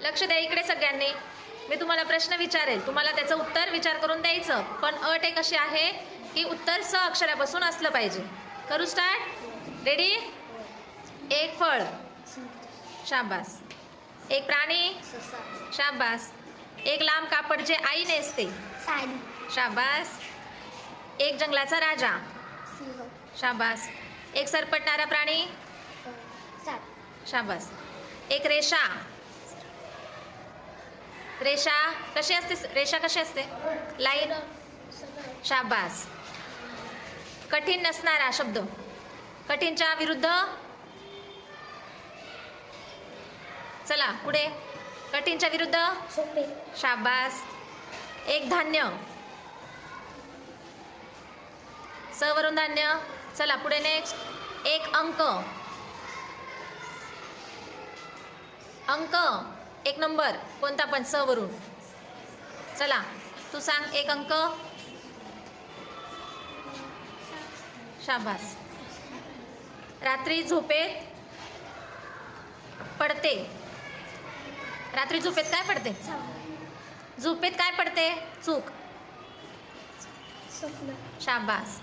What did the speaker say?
लक्ष द्या इकडे सगळ्यांनी. मी तुम्हाला प्रश्न विचारेल. तुम्हाला त्याचं उत्तर विचार करून द्यायचं. पण अट एक अशी आहे की उत्तर स अक्षरापासून असलं पाहिजे. करू स्टार्ट रेडी एक फळ. शाबास. एक प्राणी. शाबास. एक लांब कापड जे आई नेसते शाबास. एक जंगलाचा राजा. शाबास. एक सरपटणारा प्राणी. शाबास. एक रेषा. रेषा कशी असते रेषा कशी असते? लाईन? शाबास. कठीण नसणारा शब्द. कठीणच्या विरुद्ध? चला पुढे. कठीणच्या विरुद्ध? शाबास. एक धान्य. स वरून धान्य. चला पुढे नेक्स्ट एक अंक. अंक. एक नंबर. कोणता पण स वरून. चला तू सांग एक अंक. शाबास. रात्री झोपेत पडते. रात्री झोपेत काय पडते? झोपेत काय पडते? चूक. शाबास.